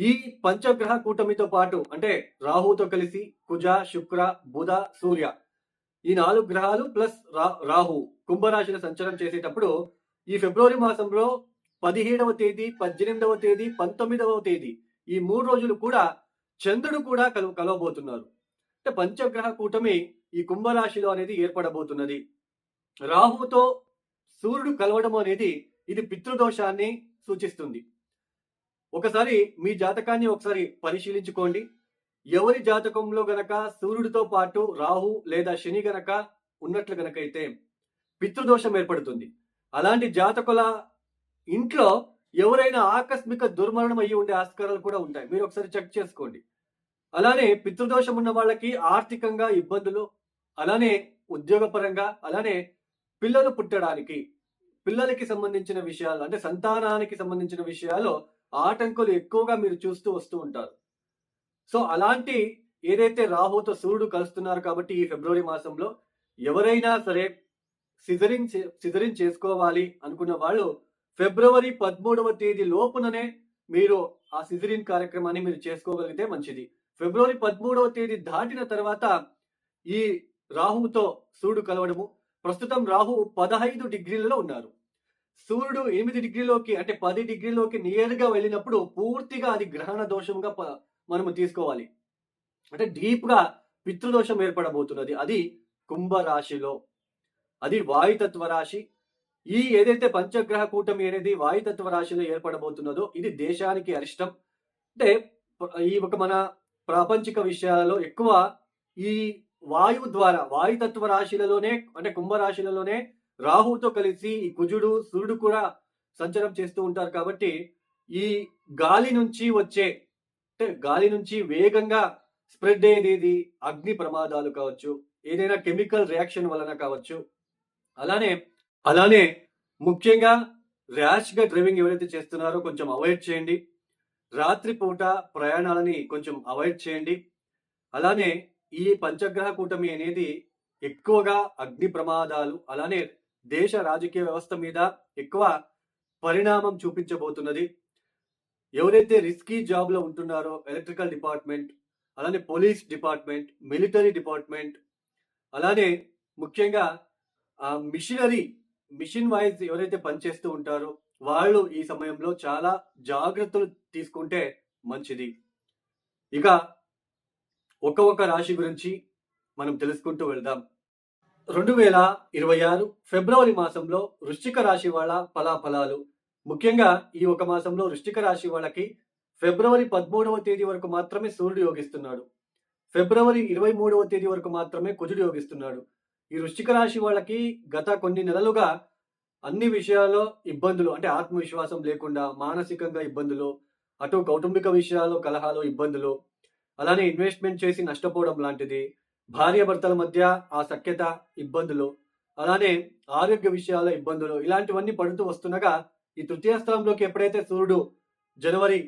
ఈ పంచగ్రహ కూటమితో పాటు అంటే రాహుతో కలిసి కుజ శుక్ర బుధ సూర్య ఈ నాలుగు గ్రహాలు ప్లస్ రా- రాహు కుంభరాశిలో సంచారం చేసేటప్పుడు ఈ ఫిబ్రవరి మాసంలో పదిహేడవ తేదీ పద్దెనిమిదవ తేదీ పంతొమ్మిదవ తేదీ ఈ మూడు రోజులు కూడా చంద్రుడు కూడా కలు కలవబోతున్నారు. అంటే పంచగ్రహ కూటమి ఈ కుంభరాశిలో అనేది ఏర్పడబోతున్నది. రాహుతో సూర్యుడు కలవడం అనేది ఇది పితృదోషాన్ని సూచిస్తుంది. ఒకసారి మీ జాతకాన్ని ఒకసారి పరిశీలించుకోండి. ఎవరి జాతకంలో గనక సూర్యుడితో పాటు రాహు లేదా శని గనక ఉన్నట్లు గనకైతే పితృదోషం ఏర్పడుతుంది. అలాంటి జాతకుల ఇంట్లో ఎవరైనా ఆకస్మిక దుర్మరణం అయ్యి ఉండే ఆస్కారాలు కూడా ఉంటాయి. మీరు ఒకసారి చెక్ చేసుకోండి. అలానే పితృదోషం ఉన్న వాళ్ళకి ఆర్థికంగా ఇబ్బందులు అలానే ఉద్యోగపరంగా అలానే పిల్లలు పుట్టడానికి పిల్లలకి సంబంధించిన విషయాలు అంటే సంతానానికి సంబంధించిన విషయాలు ఆటంకులు ఎక్కువగా మీరు చూస్తూ వస్తూ ఉంటారు. సో అలాంటి ఏదైతే రాహుతో సూర్యుడు కలుస్తున్నారు కాబట్టి ఈ ఫిబ్రవరి మాసంలో ఎవరైనా సరే సిజరింగ్ సిజరింగ్ చేసుకోవాలి అనుకున్న వాళ్ళు ఫిబ్రవరి పదమూడవ తేదీ లోపుననే మీరు ఆ సిజరిన్ కార్యక్రమాన్ని మీరు చేసుకోగలిగితే మంచిది. ఫిబ్రవరి పదమూడవ తేదీ దాటిన తర్వాత ఈ రాహుతో సూర్యుడు కలవడము ప్రస్తుతం రాహు పదహైదు డిగ్రీలలో ఉన్నారు. సూర్యుడు ఎనిమిది డిగ్రీలోకి అంటే పది డిగ్రీలోకి నియర్గా వెళ్ళినప్పుడు పూర్తిగా అది గ్రహణ దోషంగా మనము తీసుకోవాలి. అంటే డీప్గా పితృదోషం ఏర్పడబోతున్నది. అది కుంభ రాశిలో అది వాయుతత్వ రాశి. ఈ ఏదైతే పంచగ్రహ కూటమి అనేది వాయుతత్వ రాశిలో ఏర్పడబోతున్నదో ఇది దేశానికి అరిష్టం. అంటే ఈ ఒక మన ప్రాపంచిక విషయాలలో ఎక్కువ ఈ వాయువు ద్వారా వాయుతత్వ రాశిలలోనే అంటే కుంభ రాశిలలోనే రాహుతో కలిసి ఈ కుజుడు సూర్యుడు కూడా సంచారం చేస్తూ ఉంటారు కాబట్టి ఈ గాలి నుంచి వచ్చే అంటే గాలి నుంచి వేగంగా స్ప్రెడ్ అయ్యేది అగ్ని ప్రమాదాలు కావచ్చు ఏదైనా కెమికల్ రియాక్షన్ వలన కావచ్చు. అలానే అలానే ముఖ్యంగా ర్యాష్గా డ్రైవింగ్ ఎవరైతే చేస్తున్నారో కొంచెం అవాయిడ్ చేయండి. రాత్రిపూట ప్రయాణాలని కొంచెం అవాయిడ్ చేయండి. అలానే ఈ పంచగ్రహ కూటమి అనేది ఎక్కువగా అగ్ని ప్రమాదాలు అలానే దేశ రాజకీయ వ్యవస్థ మీద ఎక్కువ పరిణామం చూపించబోతున్నది. ఎవరైతే రిస్కీ జాబ్లో ఉంటున్నారో ఎలక్ట్రికల్ డిపార్ట్మెంట్ అలానే పోలీస్ డిపార్ట్మెంట్ మిలిటరీ డిపార్ట్మెంట్ అలానే ముఖ్యంగా ఆ మిషనరీ మిషన్ వైజ్ ఎవరైతే పనిచేస్తూ ఉంటారో వాళ్ళు ఈ సమయంలో చాలా జాగ్రత్తలు తీసుకుంటే మంచిది. ఇక ఒక రాశి గురించి మనం తెలుసుకుంటూ వెళ్దాం. రెండు వేల ఇరవై ఆరు ఫిబ్రవరి మాసంలో వృశ్చిక రాశి వాళ్ళ ఫలాఫలాలు. ముఖ్యంగా ఈ ఒక మాసంలో వృశ్చిక రాశి వాళ్ళకి ఫిబ్రవరి పదమూడవ తేదీ వరకు మాత్రమే సూర్యుడు యోగిస్తున్నాడు. ఫిబ్రవరి ఇరవై మూడవ తేదీ వరకు మాత్రమే కుజుడు యోగిస్తున్నాడు. ఈ వృశ్చిక రాశి వాళ్ళకి గత కొన్ని నెలలుగా అన్ని విషయాల్లో ఇబ్బందులు అంటే ఆత్మవిశ్వాసం లేకుండా మానసికంగా ఇబ్బందులు అటు కౌటుంబిక విషయాల్లో కలహాలు ఇబ్బందులు అలానే ఇన్వెస్ట్మెంట్ చేసి నష్టపోవడం లాంటిది భార్యాభర్తల మధ్య ఆ సఖ్యత ఇబ్బందులు అలానే ఆరోగ్య విషయాల ఇబ్బందులు ఇలాంటివన్నీ పడుతూ వస్తుండగా ఈ తృతీయ స్థలంలోకి ఎప్పుడైతే సూర్యుడు జనవరి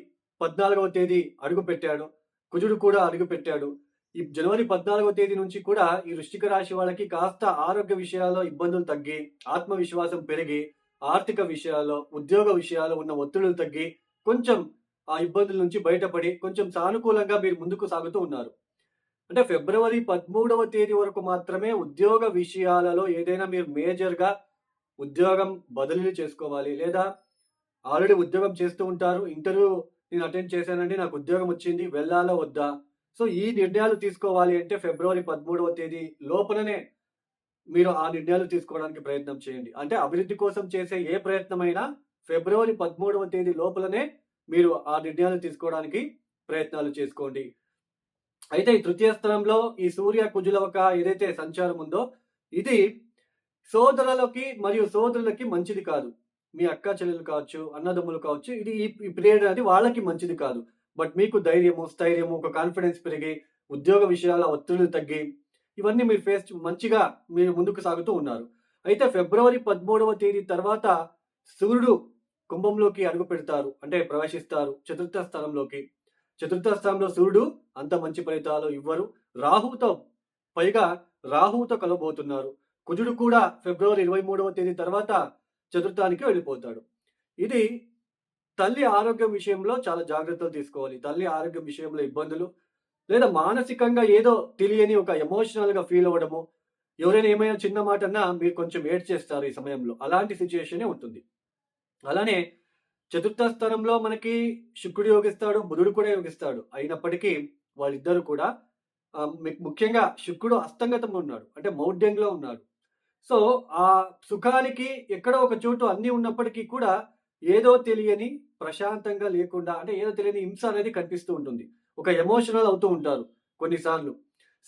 పద్నాలుగవ తేదీ అడుగు పెట్టాడు కుజుడు కూడా అడుగు పెట్టాడు ఈ జనవరి పద్నాలుగవ తేదీ నుంచి కూడా ఈ వృష్టిక రాశి వాళ్ళకి కాస్త ఆరోగ్య విషయాల్లో ఇబ్బందులు తగ్గి ఆత్మవిశ్వాసం పెరిగి ఆర్థిక విషయాల్లో ఉద్యోగ విషయాల్లో ఉన్న ఒత్తిడులు తగ్గి కొంచెం ఆ ఇబ్బందుల నుంచి బయటపడి కొంచెం సానుకూలంగా మీరు ముందుకు సాగుతూ ఉన్నారు. అంటే ఫిబ్రవరి పదమూడవ తేదీ వరకు మాత్రమే ఉద్యోగ విషయాలలో ఏదైనా మీరు మేజర్గా ఉద్యోగం బదిలీ చేసుకోవాలి. లేదా ఆల్రెడీ ఉద్యోగం చేస్తూ ఉంటారు. ఇంటర్వ్యూ నేను అటెండ్ చేశానండి నాకు ఉద్యోగం వచ్చింది వెళ్ళాలా వద్దా? సో ఈ నిర్ణయాలు తీసుకోవాలి అంటే ఫిబ్రవరి పదమూడవ తేదీ లోపలనే మీరు ఆ నిర్ణయాలు తీసుకోవడానికి ప్రయత్నం చేయండి. అంటే అభివృద్ధి కోసం చేసే ఏ ప్రయత్నమైనా ఫిబ్రవరి పదమూడవ తేదీ లోపలనే మీరు ఆ నిర్ణయాలు తీసుకోవడానికి ప్రయత్నాలు చేసుకోండి. అయితే ఈ తృతీయ స్థలంలో ఈ సూర్య కుజుల ఒక ఏదైతే సంచారం ఉందో ఇది సోదరులకి మరియు సోదరులకి మంచిది కాదు. మీ అక్క చెల్లెలు కావచ్చు అన్నదమ్ములు కావచ్చు ఇది ఈ పీరియడ్ అనేది వాళ్ళకి మంచిది కాదు. బట్ మీకు ధైర్యము స్థైర్యము ఒక కాన్ఫిడెన్స్ పెరిగి ఉద్యోగ విషయాల ఒత్తిడులు తగ్గి ఇవన్నీ మీరు ఫేస్ మంచిగా మీరు ముందుకు సాగుతూ ఉన్నారు. అయితే ఫిబ్రవరి పదమూడవ తేదీ తర్వాత సూర్యుడు కుంభంలోకి అడుగు పెడతారు అంటే ప్రవేశిస్తారు చతుర్థ స్థలంలోకి. చతుర్థ స్థానంలో సూర్యుడు అంత మంచి ఫలితాలు ఇవ్వరు. రాహుతో పైగా రాహుతో కలవబోతున్నారు. కుజుడు కూడా ఫిబ్రవరి ఇరవై మూడవ తేదీ తర్వాత చతుర్థానికి వెళ్ళిపోతాడు. ఇది తల్లి ఆరోగ్యం విషయంలో చాలా జాగ్రత్తలు తీసుకోవాలి. తల్లి ఆరోగ్యం విషయంలో ఇబ్బందులు లేదా మానసికంగా ఏదో తెలియని ఒక ఎమోషనల్గా ఫీల్ అవ్వడము. ఎవరైనా ఏమైనా చిన్న మాట అన్నా మీరు కొంచెం ఏడ్ చేస్తారు ఈ సమయంలో. అలాంటి సిచ్యుయేషనే ఉంటుంది. అలానే చతుర్థ స్థానంలో మనకి శుక్రుడు యోగిస్తాడు బుధుడు కూడా యోగిస్తాడు. అయినప్పటికీ వాళ్ళిద్దరు కూడా ముఖ్యంగా శుక్రుడు అస్తంగతంలో ఉన్నాడు. అంటే మౌఢ్యంలో ఉన్నాడు. సో ఆ సుఖానికి ఎక్కడో ఒక చోటు అన్ని ఉన్నప్పటికీ కూడా ఏదో తెలియని ప్రశాంతంగా లేకుండా అంటే ఏదో తెలియని హింస అనేది కనిపిస్తూ ఉంటుంది. ఒక ఎమోషనల్ అవుతూ ఉంటారు కొన్నిసార్లు.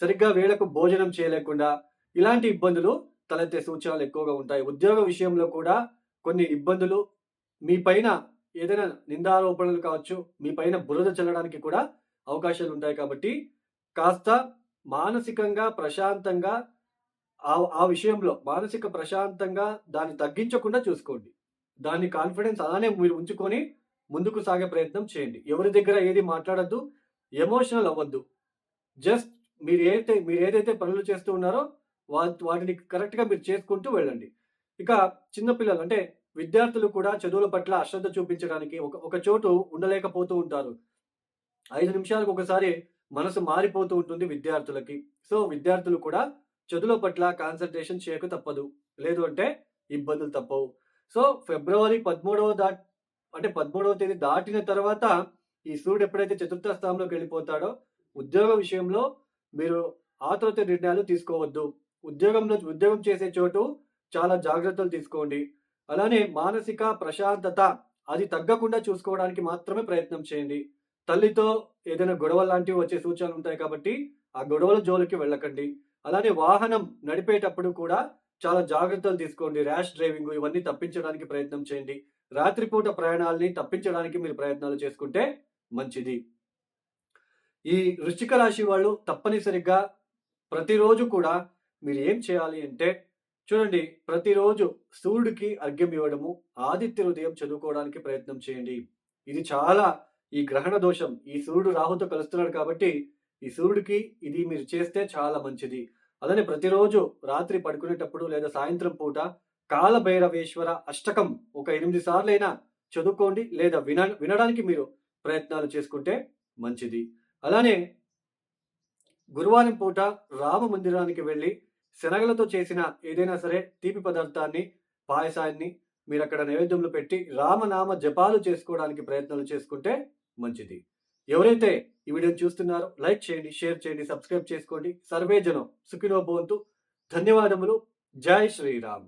సరిగ్గా వేళకు భోజనం చేయలేకుండా ఇలాంటి ఇబ్బందులు తలెత్తే సూచనలు ఎక్కువగా ఉంటాయి. ఉద్యోగ విషయంలో కూడా కొన్ని ఇబ్బందులు మీ పైన ఏదైనా నిందారోపణలు కావచ్చు మీ పైన బురద చల్లడానికి కూడా అవకాశాలు ఉంటాయి కాబట్టి కాస్త మానసికంగా ప్రశాంతంగా ఆ ఆ విషయంలో మానసిక ప్రశాంతంగా దాన్ని తగ్గించకుండా చూసుకోండి. దాని కాన్ఫిడెన్స్ అలానే మీరు ఉంచుకొని ముందుకు సాగే ప్రయత్నం చేయండి. ఎవరి దగ్గర ఏది మాట్లాడద్దు ఎమోషనల్ అవ్వద్దు. జస్ట్ మీరు ఏదైతే మీరు ఏదైతే పనులు చేస్తూ ఉన్నారో వాటిని కరెక్ట్గా మీరు చేసుకుంటూ వెళ్ళండి. ఇక చిన్నపిల్లలు అంటే విద్యార్థులు కూడా చదువుల పట్ల అశ్రద్ధ చూపించడానికి ఒక ఒక చోటు ఉండలేకపోతూ ఉంటారు. ఐదు నిమిషాలకు ఒకసారి మనసు మారిపోతూ ఉంటుంది విద్యార్థులకి. సో విద్యార్థులు కూడా చదువుల పట్ల కాన్సన్ట్రేషన్ చేయక తప్పదు. లేదు అంటే ఇబ్బందులు తప్పవు. సో ఫిబ్రవరి పదమూడవ దా అంటే పదమూడవ తేదీ దాటిన తర్వాత ఈ సూర్యుడు ఎప్పుడైతే చతుర్థ స్థానంలోకి వెళ్ళిపోతాడో ఉద్యోగ విషయంలో మీరు ఆతృత నిర్ణయాలు తీసుకోవద్దు. ఉద్యోగంలో ఉద్యోగం చేసే చోటు చాలా జాగ్రత్తలు తీసుకోండి. అలానే మానసిక ప్రశాంతత అది తగ్గకుండా చూసుకోవడానికి మాత్రమే ప్రయత్నం చేయండి. తల్లితో ఏదైనా గొడవ లాంటివి వచ్చే సూచనలు ఉంటాయి కాబట్టి ఆ గొడవల జోలికి వెళ్ళకండి. అలానే వాహనం నడిపేటప్పుడు కూడా చాలా జాగ్రత్తలు తీసుకోండి. ర్యాష్ డ్రైవింగ్ ఇవన్నీ తప్పించడానికి ప్రయత్నం చేయండి. రాత్రిపూట ప్రయాణాలని తప్పించడానికి మీరు ప్రయత్నాలు చేసుకుంటే మంచిది. ఈ వృశ్చిక రాశి వాళ్ళు తప్పనిసరిగా ప్రతిరోజు కూడా మీరు ఏం చేయాలి అంటే చూడండి ప్రతిరోజు సూర్యుడికి అర్ఘ్యం ఇవ్వడము ఆదిత్య హృదయం చదువుకోవడానికి ప్రయత్నం చేయండి. ఇది చాలా ఈ గ్రహణ దోషం. ఈ సూర్యుడు రాహుతో కలుస్తున్నాడు కాబట్టి ఈ సూర్యుడికి ఇది మీరు చేస్తే చాలా మంచిది. అలానే ప్రతిరోజు రాత్రి పడుకునేటప్పుడు లేదా సాయంత్రం పూట కాలభైరవేశ్వర అష్టకం ఒక ఎనిమిది సార్లైనా చదువుకోండి లేదా విన వినడానికి మీరు ప్రయత్నాలు చేసుకుంటే మంచిది. అలానే గురువారం పూట రామ మందిరానికి వెళ్ళి శనగలతో చేసిన ఏదైనా సరే తీపి పదార్థాన్ని పాయసాన్ని మీరు అక్కడ నైవేద్యంలో పెట్టి రామనామ జపాలు చేసుకోవడానికి ప్రయత్నాలు చేసుకుంటే మంచిది. ఎవరైతే ఈ వీడియోని చూస్తున్నారో లైక్ చేయండి షేర్ చేయండి సబ్స్క్రైబ్ చేసుకోండి. సర్వే జనం సుఖినో భవంతు. ధన్యవాదములు. జై శ్రీరామ్.